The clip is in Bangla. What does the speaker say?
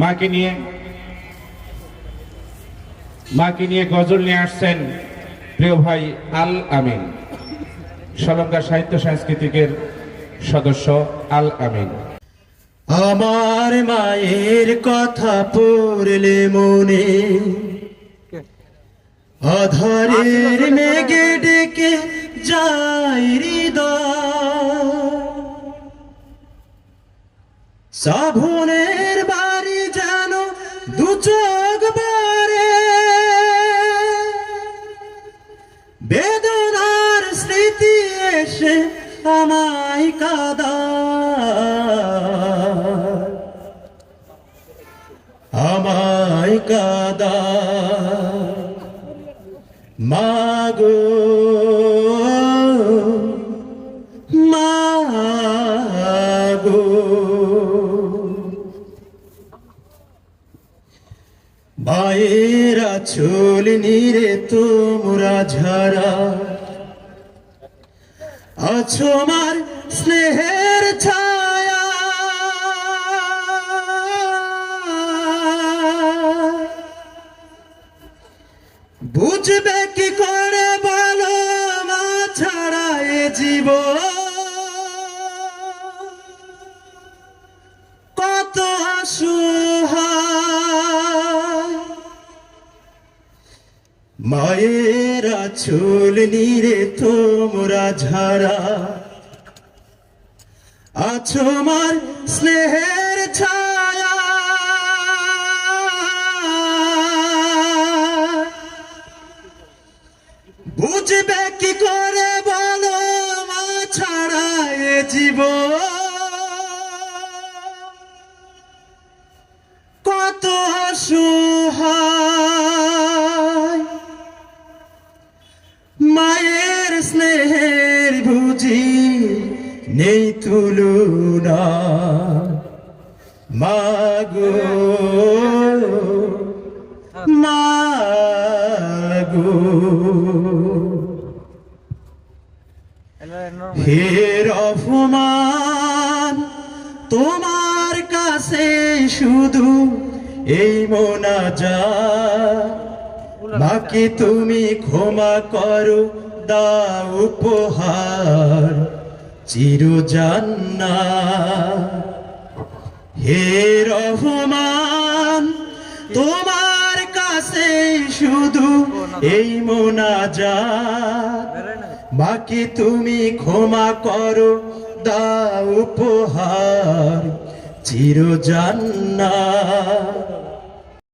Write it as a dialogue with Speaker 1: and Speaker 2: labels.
Speaker 1: মাকে নিয়ে মাকে নিয়ে গজল নিয়ে আসছেন প্রিয় ভাই আল আমিন সলঙ্কা সাহিত্য সাংস্কৃতিকের সদস্য আল আমিন।
Speaker 2: আমার মায়ের কথা পড়লে মনে আধারের মেঘে ডেকে যাই হৃদয়। শ্রাবণের বাড়ি এসে আমায় কাদা। আমায় কাদা। মাগো মাগো মায়েরা চুল নিরে তোমরা ঝাড়া। আছো আমার স্নেহের ছায়া। বুঝবে কি করে বলো মা ছাড়া এ জীব কত অসহায়। মায়েরা চুল নিরে তোমরা ঝাড়া। আছো আমার স্নেহের ছায়া। বুঝবে কি করে বলো মা ছাড়া এ জীব কত অসহায় বুঝি নেই তুলনা। মাগো মাগো হে রহমান, তোমার কাছে শুধু এই মোনাজা বাকি তুমি ক্ষমা করো দাও উপহার চির জান্না হে রহমান, তোমার কাছে শুধু এই মোনাজাত। বাকি তুমি ক্ষমা করো, দাও উপহার চির জান্না